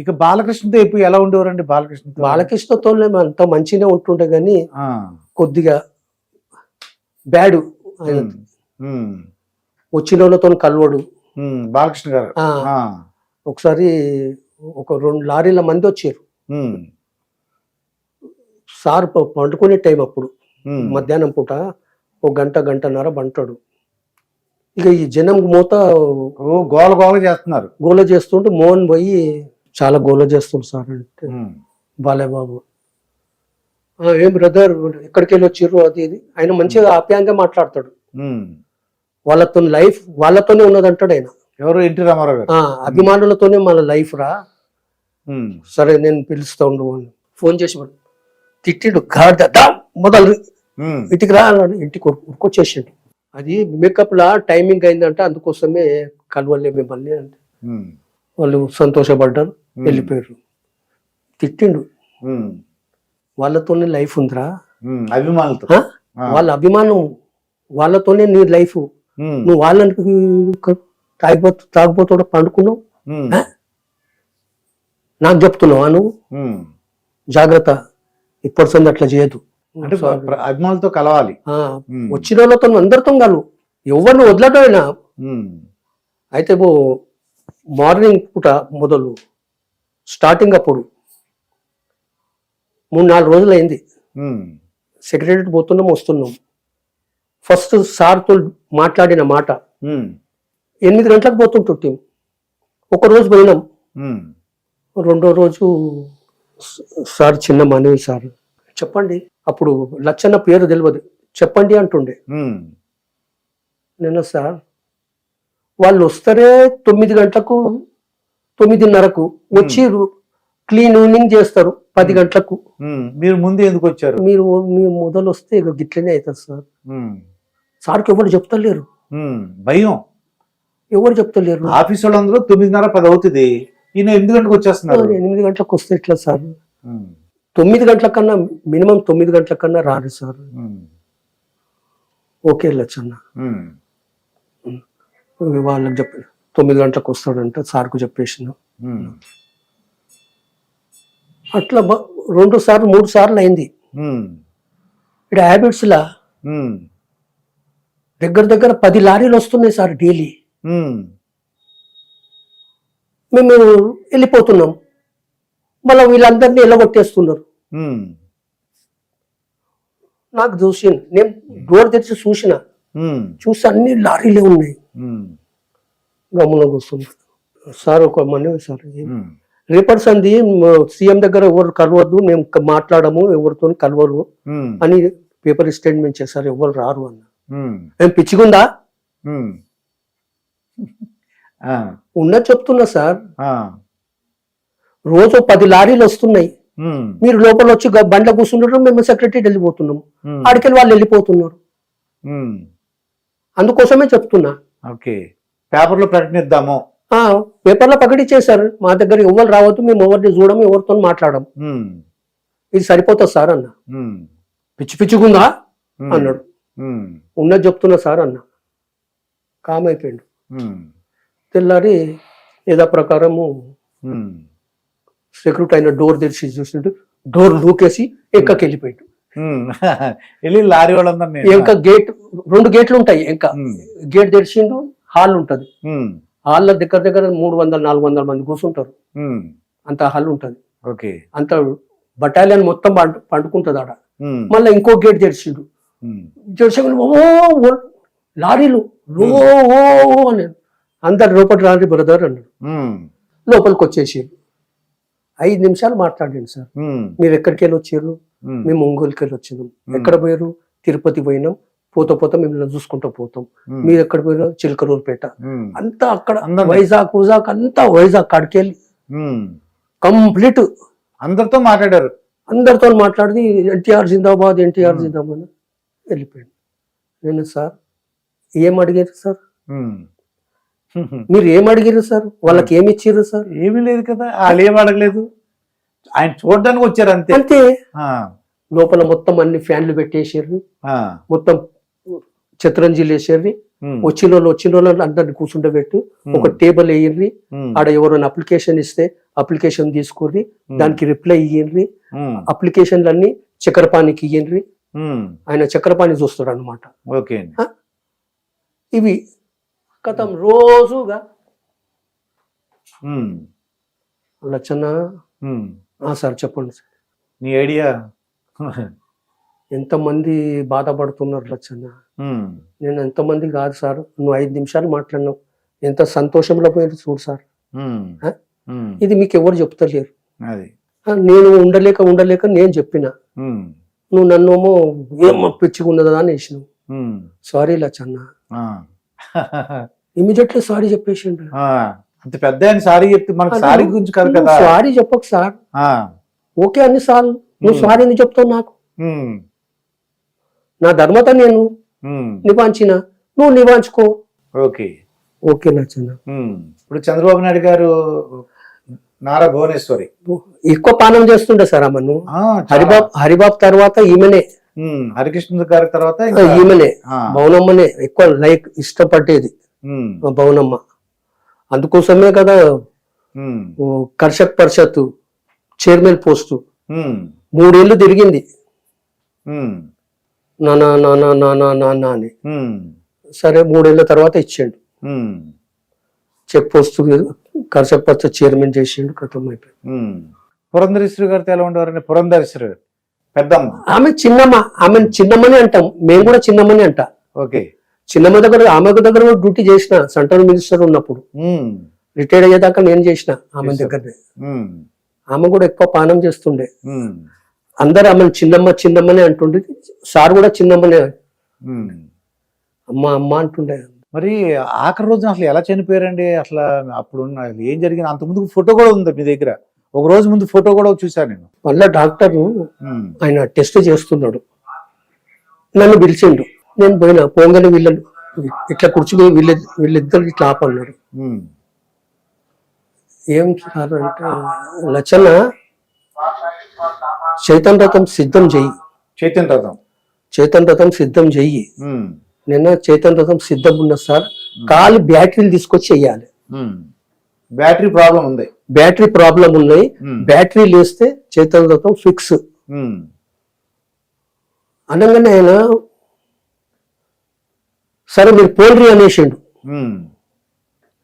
ఇక బాలకృష్ణతో ఇప్పుడు ఎలా ఉండేవారండి బాలకృష్ణతో? బాలకృష్ణతో అంత మంచిగా ఉంటుండే కానీ కొద్దిగా బ్యాడ్ ఆయన. వచ్చిన వాళ్ళతో కలవడు. బాలకృష్ణ గారు. ఒకసారి ఒక రెండు లారీల మంది వచ్చారు. సార్ పండుకునే టైం అప్పుడు. మధ్యాహ్నం పూట ఒక గంట గంటన్నర బంటాడు ఇక ఈ జనం మూత గోల గోల చేస్తున్నారు. గోల చేస్తుంటే మోహన్ పోయి చాలా గోల చేస్తుంది సార్ అంటే ఉమ్, బాలయ్య బాబు "ఆ, ఏం బ్రదర్ ఎక్కడికి వెళ్ళి వచ్చిర్రు అది ఇది? ఆయన మంచిగా ఆప్యాయంగా మాట్లాడతాడు. వాళ్ళతో లైఫ్ వాళ్ళతోనే ఉన్నదంటాడు ఆయన. ఎవరు? ఎన్టీ రామారావు గారు? అభిమానులతోనే మన లైఫ్ రా. సరే నేను పిలుస్తా ఉండు ఫోన్ చేసి వాడు తిట్టిండు దా మొదలు. ఇంటికి రా ఇంటికి ఉరుకు- ఉరుకొచ్చేసిండు. అది మేకప్ లా టైమింగ్ అయిందంటే అందుకోసమే కలవలే మిమ్మల్ని అంటే. వాళ్ళు సంతోషపడ్డారు. వెళ్ళిపోయారు. తిట్టిండు. వాళ్ళతోనే లైఫ్ ఉందిరా. అభిమానులతో. వాళ్ళ అభిమానం వాళ్ళతోనే నీ లైఫ్. నువ్వు వాళ్ళని తాగిపోతు తాగిపోతూ పండుకున్నావు? నాకు చెప్తున్నావా నువ్వు. జాగ్రత్త. ఇప్పటి సంది అట్లా చేయదు అంటే అభిమానులతో కలవాలి. వచ్చిన వాళ్ళతో అందరితో కలువు. ఎవరిని వదలటమైనా ఉమ్, అయితే మార్నింగ్ పూట మొదలు. స్టార్టింగ్ అప్పుడు మూడు నాలుగు రోజులు అయింది సెక్రటరీ పోతున్నాం వస్తున్నాం. ఫస్ట్ సార్తో మాట్లాడిన మాట. ఎనిమిది గంటలకు పోతుంటాం ఒక రోజు పోయినాం. రెండో రోజు "స- సార్ చిన్న మనవి సార్ చెప్పండి. అప్పుడు లచ్చన్న పేరు తెలియదు చెప్పండి అంటుండే. ఉమ్, నేను సార్ వాళ్ళు వస్తారే తొమ్మిది గంటలకు తొమ్మిదిన్నరకు వచ్చి క్లీనింగ్ చేస్తారు పది గంటలకు. మీరు ముందు ఎందుకు వచ్చారు? మీరు మీ మొదలు వస్తే ఇక గిట్లనే అవుతుంది సార్. సార్కి ఎవరు చెప్తలేరు. భయం. ఎవరు చెప్తలేరు. ఆఫీస్ వాళ్ళందరూ తొమ్మిదిన్నర పది అవుతుంది. ఈయన ఎనిమిది గంటలకు వచ్చేస్తున్నారు. ఎనిమిది గంటలకు వస్తే ఎట్లా సార్? తొమ్మిది గంటల కన్నా మినిమం తొమ్మిది గంటల కన్నా రారు సార్. ఓకే లచ్చన్న. వాళ్ళకి చెప్పి తొమ్మిది గంటలకు వస్తాడంట సార్కు చెప్పేసిన. అట్లా రెండు సార్లు మూడు సార్లు అయింది. ఇక్కడ హ్యాబిట్స్ లా ఉమ్, దగ్గర దగ్గర పది లారీలు వస్తున్నాయి సార్ డైలీ. మేము వెళ్ళిపోతున్నాం. మళ్ళీ వీళ్ళందరినీ ఎల్లగొట్టేస్తున్నారు. ఉమ్, నాకు చూసి నేను డోర్ తెరిచి చూసిన. చూసి అన్ని లారీలే ఉన్నాయి. గమ్మున కూర్చుంది. సార్ ఒక మనవి సార్ రేపటి సంది సీఎం దగ్గర ఎవరు కలవద్దు మేము మాట్లాడము ఎవరితో కలవరు అని పేపర్ స్టేట్మెంట్ చేశారు. ఎవరు రారు అన్న. ఏం పిచ్చిగుందా? ఉన్నది చెప్తున్నా సార్. రోజు పది లారీలు వస్తున్నాయి. మీరు లోపల వచ్చి బండ్ల కూర్చుంటారు మేము సెక్రటరీ వెళ్ళిపోతున్నాం. ఆడికెళ్ళి వాళ్ళు వెళ్ళిపోతున్నారు. అందుకోసమే చెప్తున్నా. ఓకే. పేపర్లో ప్రకటనిద్దాము ఆ పేపర్లో ప్రకటించేశారు మా దగ్గర ఎవరు రావద్దు మేము ఎవరిని చూడము ఎవరితో మాట్లాడము. ఇది సరిపోతుంది సార్ అన్న. పిచ్చి పిచ్చిగుందా ఉమ్, అన్నాడు. ఉన్నది చెప్తున్నా సార్ అన్న. కామ్ అయిపోయిండు. తెల్లారి ఏదో ప్రకారము. సెక్యూరిటీ అయిన డోర్ తెరిచి చూసిండు. డోర్ లూకేసి ఎక్కకి వెళ్ళిపోయాడు. వెళ్ళి లారీ వాళ్ళందరినీ ఇంకా గేట్ రెండు గేట్లు ఉంటాయి. ఇంకా గేట్ తెరిచిండు హాల్ ఉంటది. హాల్లో దగ్గర దగ్గర మూడు వందల నాలుగు వందల మంది కూర్చుంటారు. అంత హాల్ ఉంటది. ఓకే. అంత బటాలియన్ మొత్తం పండు పండుకుంటది ఆడ. మళ్ళీ ఇంకో గేట్ తెరిచిండు. ఉమ్, తెరిచి ఓ లారీలు ఓ ఓ అని అందరు లోపల రాని బ్రదర్ అన్నాడు. లోపలికి వచ్చేసి ఐదు నిమిషాలు మాట్లాడండి సార్. మీరు ఎక్కడికి వెళ్ళి వచ్చారు మేము ఒంగోలుకి వెళ్ళి వచ్చినాం. ఎక్కడ పోయారు? తిరుపతి పోయినాం. పోతా పోతా మిమ్మల్ని చూసుకుంటూ పోతాం. మీరు ఎక్కడ పోయారు చిలకలూరుపేట ఉమ్, అంతా అక్కడ. వైజాగ్ వైజాగ్ అంతా వైజాగ్ కాడికి వెళ్ళి ఉమ్. కంప్లీట్. అందరితో మాట్లాడారు. అందరితో మాట్లాడి ఎన్టీఆర్ జిందాబాద్ ఎన్టీఆర్. జిందాబాద్ వెళ్ళిపోయాడు. నేను సార్ ఏం అడిగారు సార్. మీరు ఏం అడిగారు సార్? వాళ్ళకి ఏమి ఇచ్చారు సార్? ఏమీ లేదు కదా వాళ్ళు ఏం అడగలేదు. ఆయన చూడడానికి వచ్చారు అంతే. అంతే. లోపల మొత్తం అన్ని ఫ్యాన్లు పెట్టేసారు మొత్తం చిత్రంజీలు ఉమ్, వచ్చిన వాళ్ళు వచ్చిన వాళ్ళు అందరిని కూర్చుండబెట్టి ఒక టేబుల్ వేయండి. ఆడ ఎవరైనా అప్లికేషన్ ఇస్తే అప్లికేషన్ తీసుకుర్రి. ఉమ్, దానికి రిప్లై ఇయ్యండి. అప్లికేషన్లన్నీ చక్కెరపానికి ఇయ్యండి. ఆయన చక్కెరపాని చూస్తాడు అనమాట ఇవి కథం రోజుగా. ఆ సార్ చెప్పండి సార్. నీ ఐడియా? ఎంతమంది బాధపడుతున్నారు లచ్చన్న నేను ఎంతమంది కాదు సార్ నువ్వు ఐదు నిమిషాలు మాట్లాడినావు. ఎంత సంతోషంలో పోయారు చూడు సార్. ఇది మీకు ఎవరు చెప్తలేరు. నేను ఉండలేక ఉండలేక నేను చెప్పిన. నువ్వు నన్నేమో ఏమో పిచ్చిగున్నదా అని వేసినావు. ఉమ్, సారీ లచ్చన్న. ఇమీడియట్లీ సారీ చెప్పేసిండు ఆ, అంత పెద్ద సారీ చెప్తే మనకు సారీ గురించి కాదు కదా. సారీ చెప్పకు సార్. ఓకే అన్ని సార్లు నువ్వు. సారీ ఎందుకు చెప్తావు నాకు? నా ధర్మత నేను నివాంచిన. నువ్వు నివాంచుకో. ఓకే. ఓకే ఉమ్. ఇప్పుడు చంద్రబాబు నాయుడు గారు నారా భువనేశ్వరి. ఎక్కువ పానం చేస్తుండే సార్ చాలా. హరిబాబ్ హరిబాబ్ తర్వాత ఈమెనే. హరికృష్ణ గారి తర్వాత ఈమెనే. భవనమ్మనే ఎక్కువ లైక్ ఇష్టపడేది. భవనమ్మ అందుకోసమే కదా కర్షక్ పరిషత్ చైర్మన్ పోస్టు. మూడేళ్ళు తిరిగింది. నానా నానా నానా నానా అని. సరే మూడేళ్ళ తర్వాత ఇచ్చాడు. పోస్ట్ కర్షక్ పరిషత్ చైర్మన్ చేసిండు కథం అయిపోయింది. పురంధరేశ్వరి గారితో ఎలా ఉండేవారండి పురంధరేశ్వరి గారు పెద్దమ్మ. ఆమె చిన్నమ్మ ఆమె చిన్నమ్మని అంటాం. మేము కూడా చిన్నమ్మని అంట. ఓకే. చిన్నమ్మ దగ్గర ఆమె దగ్గర కూడా డ్యూటీ చేసిన సెంట్రల్ మినిస్టర్ ఉన్నప్పుడు. రిటైర్డ్ అయ్యేదాకా నేను చేసిన ఆమె. దగ్గరనే. ఆమె కూడా ఎక్కువ పానం చేస్తుండే. అందరు ఆమె చిన్నమ్మ చిన్నమ్మనే అంటుండే. సార్ కూడా చిన్నమ్మనే. అమ్మ అమ్మ అంటుండే. మరి ఆఖరి రోజున అసలు ఎలా చనిపోయారండి? అసలు అప్పుడు ఏం జరిగింది? అంత ముందు ఫోటో కూడా ఉంది మీ దగ్గర? ఒక రోజు ముందు ఫోటో కూడా చూసాను నేను. మళ్ళా డాక్టర్ ఆయన టెస్ట్ చేస్తున్నాడు. నన్ను పిలిచిండు. నేను పోయినా పోగానే వీళ్ళని. ఇట్లా కూర్చుని వీళ్ళ వీళ్ళిద్దరు ఇట్లా ఆపన్నాడు. ఏం సార్ అంటే లచ్చన్న చైతన్ రథం సిద్ధం చెయ్యి. చైతన్య రథం. చైతన్ రథం సిద్ధం చెయ్యి. నిన్న చైతన్ రథం సిద్ధం ఉన్న సార్. కాలి బ్యాటరీలు తీసుకొచ్చి చెయ్యాలి. బ్యాటరీ ప్రాబ్లం ఉంది. బ్యాటరీ ప్రాబ్లం ఉన్నాయి బ్యాటరీ లేస్తే చైతన్ రథం ఫిక్స్. అనగానే ఆయన సరే మీరు పోల్రి అనేసిండు.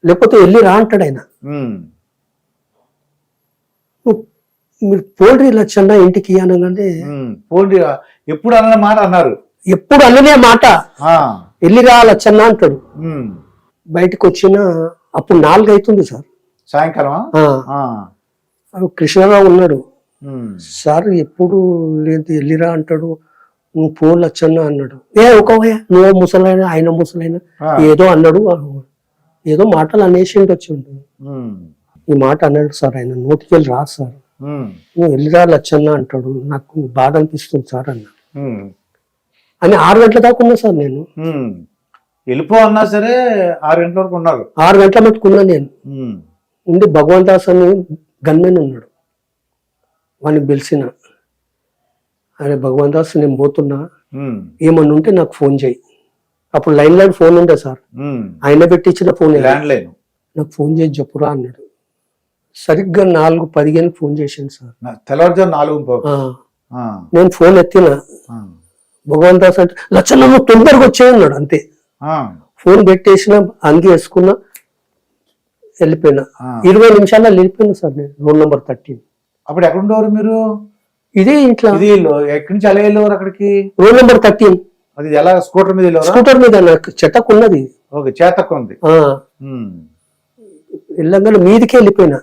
లేకపోతే వెళ్ళి రా అంటాడు ఆయన. ఉమ్, "నువ్వు- మీరు పోల్రి లచ్చన్న ఇంటికి ఉమ్. పోండి ఎప్పుడు అన్న మాట అన్నారు. ఎప్పుడు అననే మాట. ఆ, వెళ్ళి రా లచ్చన్న అంటాడు. బయటకు వచ్చిన అప్పుడు నాలుగు అవుతుంది సార్. ఆ, కృష్ణారావు ఉన్నాడు. సార్ ఎప్పుడు లేదు వెళ్ళిరా అంటాడు. నువ్వు పో లచ్చన్న అన్నాడు. ఏ ఒకవయ్య నువ్వు ముసలైన ఆయన ముసలైన ఏదో అన్నాడు. ఏదో మాటలు అనేసిండు వచ్చి ఉంటుంది ఈ మాట అన్నాడు సార్ ఆయన నోటికి వెళ్ళి రా సార్. నువ్వు వెళ్ళిరా లచ్చన్న అంటాడు. నాకు బాధ అనిపిస్తుంది సార్ అన్న. అని ఆరు గంటల దాకా ఉన్నా సార్ నేను. వెళ్ళిపో అన్నా సరే ఆరు గంటల వరకు ఉన్నారు ఆరు గంటల మట్టుకున్నా నేను. ఉండి భగవంత్ దాస్ అని గన్మెన్ ఉన్నాడు. వాడిని పిలిచిన అరే భగవంత్ దాస్ నేను పోతున్నా. ఏమన్నా ఉంటే నాకు ఫోన్ చేయి. అప్పుడు లైన్ లైన్ ఫోన్ ఉండే సార్. ఆయన పెట్టించిన ఫోన్ నాకు ఫోన్ చేసి చెప్పురా అన్నాడు. సరిగ్గా నాలుగు పదిహేను ఫోన్ చేశాను సార్. తెల్లవారుజాము నాలుగు నేను ఫోన్ ఎత్తిన? దాస్ అంటే లచ్చన్న తొందరగా వచ్చేయన్నాడు అంతే. ఫోన్ పెట్టేసిన అంగి వేసుకున్నా వెళ్ళిపోయినా. ఇరవై నిమిషాల్లో వెళ్ళిపోయినా సార్ నేను రోడ్ నెంబర్ థర్టీన్. అప్పుడు ఎక్కడ ఉండేవారు మీరు? ఇదే ఇంట్లో. ఇది ఎక్కడి నుంచి ఎలా వెళ్ళేవారు అక్కడికి? Road number thirteen. అది ఎలా స్కూటర్ మీద స్కూటర్ మీద నాకు చెట్టకు ఉన్నది ఓకే చేతక్క ఉంది. వెళ్ళగానే మీదికి వెళ్ళిపోయినా.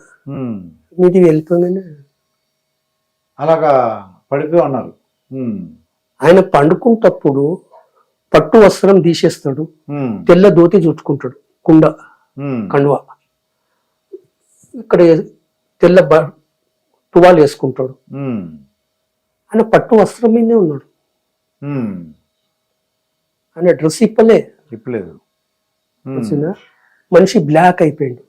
మీదికి వెళ్ళిపోగానే అలాగా పడిపోయి ఉన్నారు. ఆయన పండుకుంటప్పుడు పట్టు వస్త్రం తీసేస్తాడు. తెల్ల దోతి చుట్టుకుంటాడు. కుండ కండువ. ఇక్కడ తెల్ల టువాల్ వేసుకుంటాడు. ఆయన పట్టు వస్త్రం మీదే ఉన్నాడు. ఆయన డ్రెస్ ఇప్పలే. ఇప్పలేదు. మనిషి బ్లాక్ అయిపోయింది.